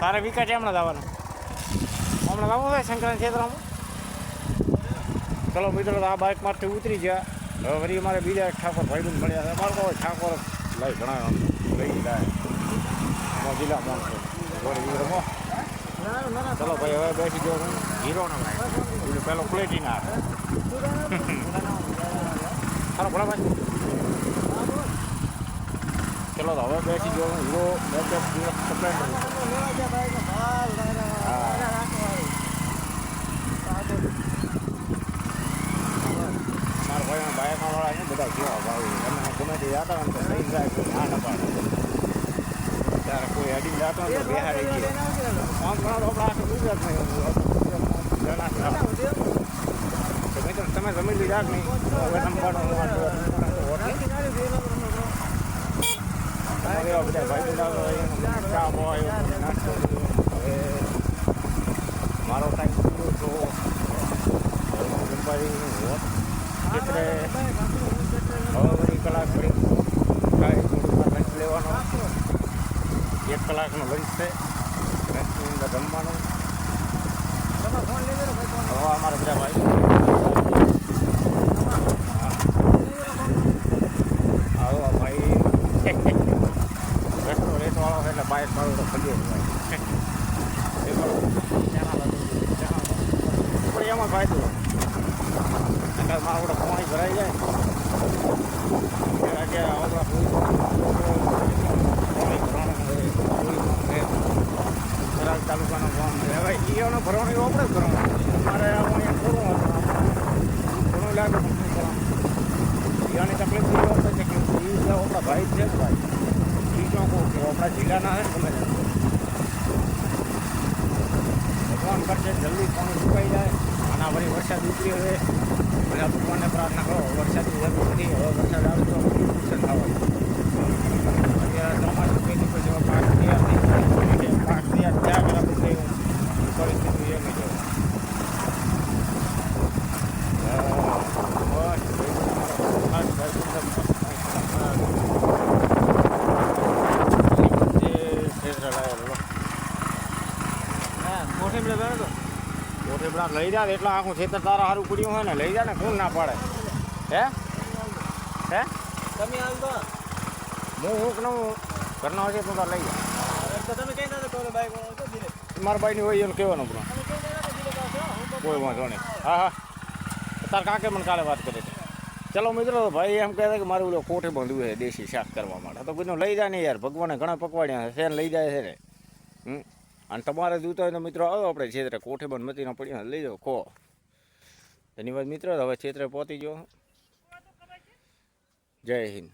તારે વિકાસ હમણાં આવવાનું. હમણાં જવું હોય શંકર ક્ષેત્રમાં. ચલો મિત્રો, આ બાઇકમાંથી ઉતરી ગયા. હવે વળી અમારે બીજા એક ઠાકોર ભાઈબંધ મળ્યા છે. હોય ઠાકોર લઈ ઘણા લઈ જાય. મોજીલા માણસો. ચલો ભાઈ, હવે બેસી ગયો હું. હીરોનો ભાઈ. પેલો પ્લેટિના હાલો. ભણા ભાઈ. ચલો હવે બેસી ગયો હું. હીરો બે બે દિવસ સ્પ્લેન્ડર મારા ભાઈ ને બધા કેવા ભાવ તમે ગમે તે જાતા હોય તો લઈ જાય કોઈ ના ન પાડે ત્યારે કોઈ અડી જાતો હોય તો બેહાડી ગયો આમ ઘણા લોકો આપણે ગુજરાતમાં તમે જમી લીધા જ નહીં હવે તમે પાડો હું બધા ભાઈ બધા ચા હોય નાસ્તો હવે મારો ટાઈમ પૂરો તો ચિત્રે હવે કલાક કાંઈ થોડુંક લંચ લેવાનો. એક કલાકનો લંચ છે. લંચની અંદર જમવાનું. હવે અમારા બધા ભાઈ. આવો ભાઈ. રેસ્ટો રેટવાળો એટલે બાઇક મારું તો ખલીએ ભાઈ એમાં ફાયદો. નકર મારા બધા પાણી ભરાઈ જાય. કે આવડા પાણી ભરાણ તાલુકાનો ગામ છે. હવે ઈઓનો ભરવાનું આપણે ભરવાનું આવું અહીંયા થોડું હતું. ઘણું લાગે શું તકલીફ એવી હોય કે ઈ આપણા ભાઈ છે ભાઈ. ઈ તો કહું કે આપણા ને ભગવાન કરશે જલ્દી પાણી સુકાઈ જાય. અને વળી વરસાદ ઉતરી હવે બધા ભગવાનને પ્રાર્થના કરો. વરસાદની જરૂર નથી હવે વરસાદ આવે તો નુકસાન થવાનું અત્યારે ચોમાસું પેલી પછી હવે પાક તૈયાર થઈ ગયો છે. પાક તૈયાર થયા પહેલાં પછી પરિસ્થિતિ એમ જ મોટેબડા લઈ જા એટલે આખું ખેતર તારા સારું પડ્યું હોય ને લઈ જા ને કોણ ના પાડે. હે? હે? તમે હું હું કે હું. ઘરનો હશે તો તાર લઈ જા. તમે કઈ ના બાઈક મારા ભાઈની હોય એમ કહેવાનું પણ. કઈ વાંધો નહીં. હા હા. તાર કાંકે મને કાલે વાત કરી હતી. ચલો મિત્રો ભાઈ એમ કહેતા કે મારું ઓલો કોઠે બાંધવું છે દેશી શાક કરવા માટે. તો બધું લઈ જાય ને યાર ભગવાને ઘણા પકવાડ્યા છે ને લઈ જાય છે ને હમ? અને તમારે જોતા હોય તો મિત્રો આવો આપણે છેતરે કોઠે બંધ મતીના પડ્યો લઈ જાઓ, ખો. ધન્યવાદ મિત્રો, હવે છેતરે પહોંચી ગયો. જય હિન્દ.